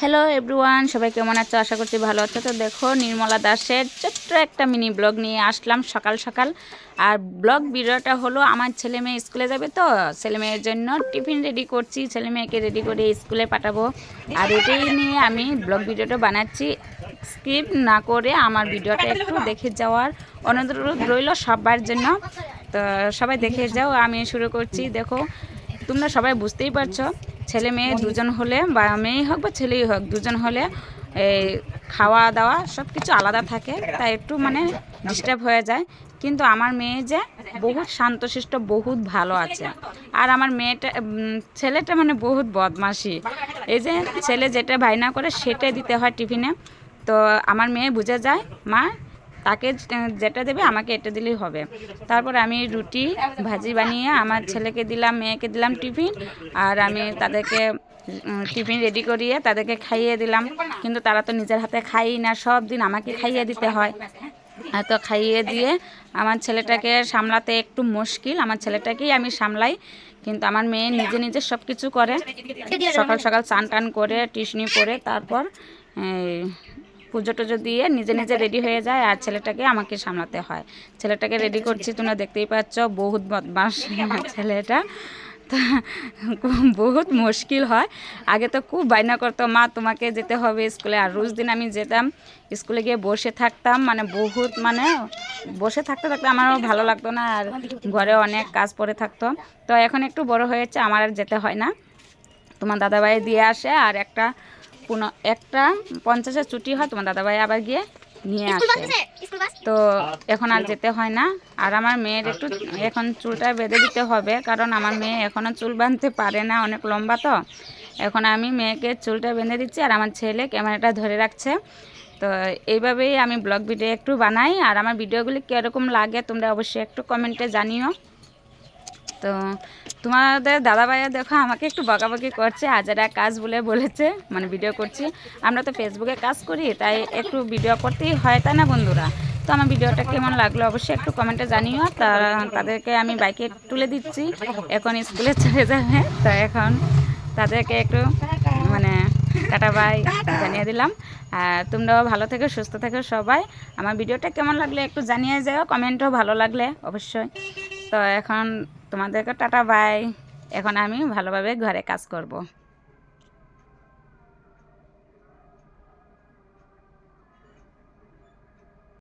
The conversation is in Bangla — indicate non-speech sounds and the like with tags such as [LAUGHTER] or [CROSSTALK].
হ্যালো এভরিওয়ান সবাই কেমন আছো? আশা করছি ভালো আছো। তো দেখো, নির্মলা দাসের ছোট্ট একটা মিনি ব্লগ নিয়ে আসলাম সকাল সকাল। আর ব্লগ ভিডিওটা হলো, আমার ছেলে মেয়ে স্কুলে যাবে তো, ছেলে মেয়ের জন্য টিফিন রেডি করছি। ছেলে মেয়েকে রেডি করে স্কুলে পাঠাবো। আর এটাই নিয়ে আমি ব্লগ ভিডিওটা বানাচ্ছি। স্কিপ না করে আমার ভিডিওটা একটু দেখে যাওয়ার অনুরোধ রইল সবার জন্য। তো সবাই দেখে যাও, আমি শুরু করছি। দেখো, তোমরা সবাই বুঝতেই পারছ। ছেলে মেয়ে দুজন হলে বা মেয়েই হোক বা ছেলেই হোক দুজন হলে এই খাওয়া দাওয়া সব কিছু আলাদা থাকে তাই একটু মানে ডিস্টার্ব হয়ে যায়। কিন্তু আমার মেয়ে যে বহুত শান্তশিষ্ট বহুত ভালো আছে। আর আমার মেয়েটা ছেলেটা মানে বহুত বদমাশি। এই যে ছেলে যেটা ভাইনা করে সেটাই দিতে হয় টিফিনে। তো আমার মেয়ে বুঝে যায় মা তাকে যেটা দেবে আমাকে এটা দিলেই হবে। তারপর আমি রুটি, ভাজি বানিয়ে আমার ছেলেকে দিলাম, মেয়েকে দিলাম টিফিন, আর আমি তাদেরকে টিফিন রেডি করিয়ে তাদেরকে খাইয়ে দিলাম। কিন্তু তারা তো নিজের হাতে খাই না, সব দিন আমাকে খাইয়ে দিতে হয়। তো খাইয়ে দিয়ে আমার ছেলেটাকে সামলাতে একটু মুশকিল। আমার ছেলেটাকেই আমি সামলাই, কিন্তু আমার মেয়ে নিজে নিজে সব কিছু করে। সকাল সকাল চান টান করে, টিউশনি পরে তারপর পুজো টুজো দিয়ে নিজে নিজে রেডি হয়ে যায় আর ছেলেটাকে আমাকে সামলাতে হয়। ছেলেটাকে রেডি করছি তোমরা দেখতেই পাচ্ছ বহুত বদমাস আমার [LAUGHS] ছেলেটা। তো [LAUGHS] বহুত মুশকিল হয়। আগে তো খুব বায়না করতো মা তোমাকে যেতে হবে স্কুলে। আর রোজ দিন আমি যেতাম স্কুলে গিয়ে বসে থাকতাম মানে বহুত মানে বসে থাকতে থাকতে আমারও ভালো লাগতো না আর ঘরে অনেক কাজ পড়ে থাকতো। তো এখন একটু বড় হয়েছে আমার আর যেতে হয় না। তোমার দাদাভাই দিয়ে আসে আর একটা পুনঃ একটা পঞ্চাশের ছুটি হয় তোমার দাদাভাই আবার গিয়ে নিয়ে আসে। তো এখন আর যেতে হয় না। আর আমার মেয়ের একটু এখন চুলটা বেঁধে দিতে হবে কারণ আমার মেয়ে এখনও চুল বাঁধতে পারে না অনেক লম্বা তো। এখন আমি মেয়েকে চুলটা বেঁধে দিচ্ছি আর আমার ছেলে ক্যামেরাটা ধরে রাখছে। তো এইভাবেই আমি ব্লগ ভিডিও একটু বানাই আর আমার ভিডিওগুলি কীরকম লাগে তোমরা অবশ্যই একটু কমেন্টে জানিও। তো তোমাদের দাদা ভাইয়া দেখো আমাকে একটু বকাবকি করছে হাজারা কাজ বলে বলেছে মানে ভিডিও করছি। আমরা তো ফেসবুকে কাজ করি, তাই একটু ভিডিও করতেই হয়, তাই না বন্ধুরা? তো আমার ভিডিওটা কেমন লাগল অবশ্যই একটু কমেন্টে জানিও, তারা তাদেরকে আমি বাইকে তুলে দিচ্ছি, এখন স্কুলে চলে যাবে, তো এখন তাদেরকে একটু মানে টাটা বাই জানিয়ে দিলাম। আর তোমরাও ভালো থেকে, সুস্থ থেকো সবাই। আমার ভিডিওটা কেমন লাগলে একটু জানিয়ে যাও কমেন্টও ভালো লাগলে অবশ্যই। তো এখন তোমাদেরকে টাটা বাই। এখন আমি ভালোভাবে ঘরে কাজ করব।